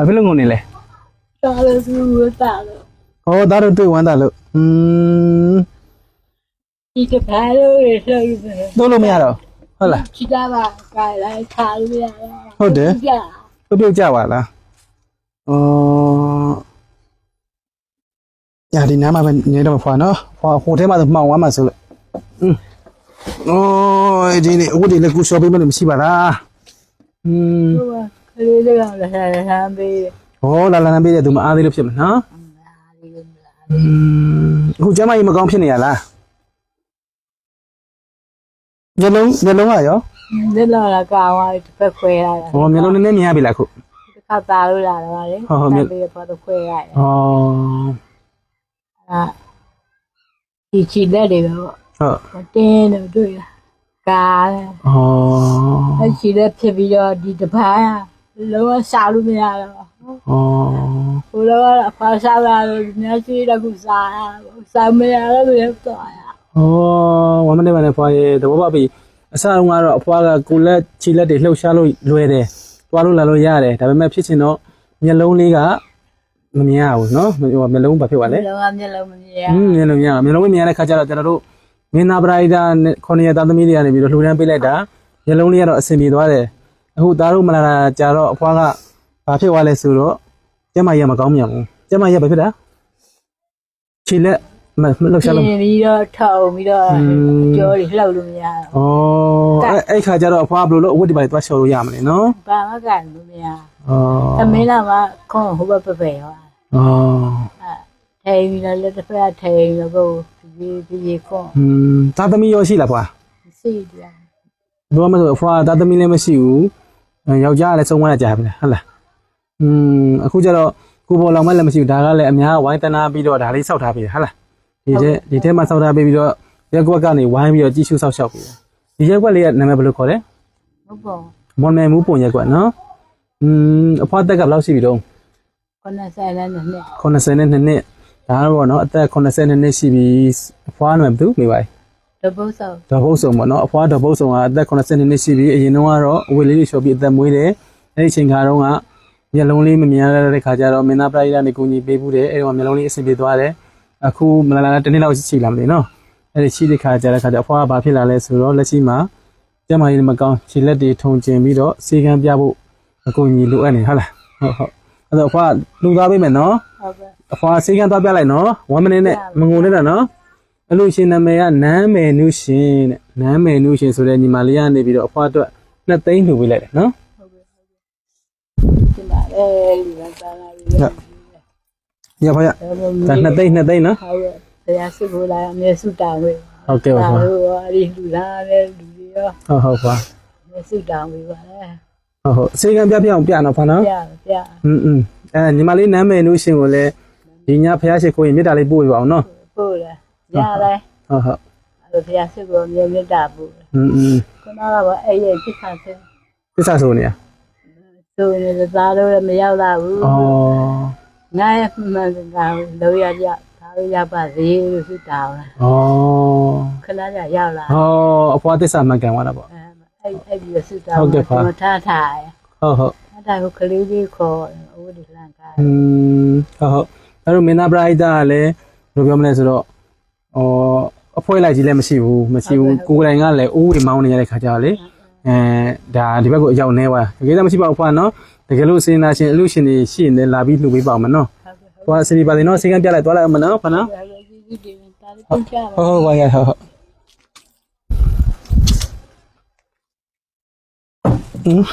ဘာဖြစ်လို့ငုံနေလဲ တာလို့သူတာလို့ ဟောသားတို့တွေ့ဝမ်းတာလို့อืม ဒီကဘာလို့ရဆိုလို့ပဲ တို့လို့မရတော့ဟုတ်လား ချစ်တာပါကဲလိုက်ခါလို့ရတာ ဟုတ်တယ် ကြာ ပြုတ်ပြုတ်ကြပါလားဩညာဒီနားမှာပဲနေတော့ဖွာနော်ဖွာဟိုထဲမှာမှောင်ဝမ်းမှာဆိုလို့อืมဩဒီနေ့ဦးဒီလည်းကူရှော့ပေးမလို့မရှိပါလားอืม ဟို ကကလေးလေးကလည်းဆန်းဆန်းပေးတယ်ဟောလာလာနေပေးတဲ့သူမအားသေးလို့ဖြစ်မှာနော်อืมအခုကျမကြီးမကောင်းဖြစ်နေရလားမျက်လုံးမျက်လုံးကရောလက်လာကကောင်းသွားတစ်ဖက်ခွဲရတာဟောမျက်လုံးနည်းနည်းမြင်ရပြီလားအခုတစ်ခါသားလို့လာတော့လေဟုတ်ဟုတ်မြတ်ပြီးတော့တော့ခွဲရတယ်ဩအာဒီချီလက်တွေတော့ဟုတ်တင်းတော့တွေ့လားကားတယ်ဩအချီလက်ဖြစ်ပြီးတော့ဒီတပားက လောကစားလို့မရတော့ ဩ ဘိုးတော်ကအဖာစားလာလို့မျက်စိတကူစားရစားမရတော့ဘယ်တော့ရ ဩဝမ်းမနေပါနဲ့ဖွာရဲ့သဘောပေါက်ပြီအစတုန်းကတော့အဖွားကကိုလက်ခြေလက်တွေလှုပ်ရှားလို့လွယ်တယ်တွားလို့လာလို့ရတယ်ဒါပေမဲ့ဖြစ်ချင်တော့မျက်လုံးလေးကမမြင်ရဘူးเนาะဟိုမျက်လုံးဘာဖြစ်သွားလဲ လောကမျက်လုံးမမြင်ရ อืมမြင်လို့မြင်ရမျက်လုံးမမြင်ရတဲ့ခါကျတော့ကျွန်တော်တို့မင်းနာပရိုက်တာနဲ့ခေါင်းရသားသမီးတွေကနေပြီးတော့လှူဒန်းပေးလိုက်တာမျက်လုံးလေးကတော့အဆင်ပြေသွားတယ် အခုသားတို့မလာတာကြာတော့အဖွားကဘာဖြစ်သွားလဲဆိုတော့ကျမကြီးကမကောင်းမြန်ဘူးကျမကြီးကဘာဖြစ်တာခြေလက်မမလှုပ်ရှားလို့မြင်ပြီးတော့ထောက်ပြီးတော့ကြောတွေလှုပ်လို့မရတော့ဩအဲ့အဲ့ခါကျတော့အဖွားဘယ်လိုလုပ်အဝတ်ဒီပါသွားချော်လို့ရမလဲနော်ဘာမှကန်လို့မရဩသမင်းလာကခွန်ဟိုဘက်ပပယ်ရောဩအဲထိုင်ပြီးတော့လက်တစ်ဖက်ထိုင်ပြီးတော့ဒီဒီဒီခွန်อืมသားသမီးရောရှိလားဖွာစီတယ်ဘာမှမဆိုအဖွားသားသမီးလည်းမရှိဘူးအဲ ယောက်ျားကလည်းစုံမရကြပြီလားဟုတ်လားอืมအခုကျတော့ကိုပေါ်လောင်မလည်းမရှိဘူးဒါကလည်းအများဝိုင်းတနာပြီးတော့ဒါလေးစောက်ထားပြီဟုတ်လားဒီထဲဒီထဲမှာစောက်ထားပြီးတော့ရက်ကွက်ကနေဝိုင်းပြီးတော့ကြည့်ရှုစောက်ရှောက်ပြီဒီရက်ကွက်လေးကနာမည်ဘယ်လိုခေါ်လဲ ဟုတ်ပေါ့ မွန်နယ်မူပုံရက်ကွက်နော်อืมအဖွားတက်ကဘယ်လောက်ရှိပြီတော့ ခုနဆိုင်နဲ့နဲ့ 82နှစ်ဒါတော့နော်အသက်82နှစ်ရှိပြီအဖွားနာမည်ဘယ်သူမိပါ့ တပုတ်ဆောက်ဒေါ်ဘုတ်ဆုံပေါ့နော်အဖွားဒေါ်ဘုတ်ဆုံကအသက်82နှစ်ရှိပြီအရင်တော့ကတော့အဝေးလေးတွေလျှော်ပြီးအသက်မွေးတယ်အဲ့ဒီအချိန်ခါတော့ကမျက်လုံးလေးမမြင်ရတဲ့ခါကျတော့မင်းသားပရိသတ်နေကူညီပေးဘူးတယ်အဲ့ဒီမှာမျက်လုံးလေးအဆင်ပြေသွားတယ်အခုမလာလာတစ်နှစ်လောက်ရှိလာမလို့နော်အဲ့ဒီရှိတဲ့ခါကျတဲ့ခါကျအဖွားကဘာဖြစ်လာလဲဆိုတော့လက်ရှိမှာကျမကြီးမကောင်းခြေလက်တွေထုံကျင်ပြီးတော့စေကံပြဖို့အကူညီလိုအပ်နေဟုတ်လားဟုတ်ဟုတ်အဲ့တော့အဖွားလူသားပေးမယ်နော်ဟုတ်ကဲ့အဖွာစေကံသွားပြလိုက်နော်1 minute နဲ့မငုံနဲ့တော့နော် အလို့ရှင်နာမည်ကနမ်းမယ်နုရှင်တဲ့နမ်းမယ်နုရှင်ဆိုတဲ့ညီမလေးကနေပြီးတော့အဖွားအတွက်နှစ်သိန်းလှူပေးလိုက်တယ်နော် ဒီမှာအဲလူကစားလာပြီးတော့ ရပါရဒါနှစ်သိန်းနှစ်သိန်းနော် ဟုတ်ကဲ့တရားစုကိုလာအမြဲစုတောင်းဝေး ဟုတ်ကဲ့ပါ ဒါ ဖွာ လို့အရင်လူလာတဲ့လူတွေရော ဟုတ်ဟုတ်ဖွာ အမြဲစုတောင်းဝေးပါလေ ဟုတ်ဟုတ်စေကံပြပြအောင်ပြနော်ဖွာနော် ပြပြ อืมอืมအဲညီမလေးနမ်းမယ်နုရှင်ကိုလည်းဒီညဖះရှိခိုးရင်မေတ္တာလေးပို့ပေးပါအောင်နော် ပို့တယ် ရတယ် ဟုတ်ဟုတ် အဲ့လိုတရားစုကိုအမြဲမြတ်တာပို့တယ် อืมอืม ခုနကတော့အဲ့ရဲ့ပြစ်ခါဆဲ သစ္စာဆိုနေရ ဆိုနေသားလို့လည်းမရောက်လာဘူး ဩ ငါရဲ့မှန်ကန်လောရရဒါလို့ရပါစေလို့စုတောင်းတယ် ဩ ခဏကြာရောက်လာ ဟောအဖွားသစ္စာမှန်ကန်သွားတာပေါ့ အဲ့အဲ့ဒီစုတောင်းမထားထား ဟုတ်ဟုတ် အဲ့ဒါကိုကလေးလေးခေါ်အဝတ်ဒီလန်ကား อืมဟုတ်ဟုတ်အဲ့တော့မင်းသားပရိသတ်ကလည်းဘယ်လိုပြောမလဲဆိုတော့ ဩအဖွဲလိုက်ကြီးလည်းမရှိဘူးမရှိဘူးကိုယ်တိုင်ကလည်းအိုးဝေမောင်းနေရတဲ့ခါကျတော့လေအဲဒါဒီဘက်ကိုအရောက်နေပါတကယ်တော့မရှိပါဘူးဖွာနော်တကယ်လို့စေနာရှင်အလူရှင်တွေရှိရင်လည်းလာပြီးလှူပေးပါဦးမနော်ဟုတ်ကဲ့ဖွာစီဒီပါတင်နော်စေကံပြလိုက်သွားလိုက်အောင်မနော်ဖွာနော်ဟုတ်ကဲ့ဒီဒီတားလေးပြန်ချပါဟုတ်ဟုတ်ပါရဟုတ်ဟုတ်อืม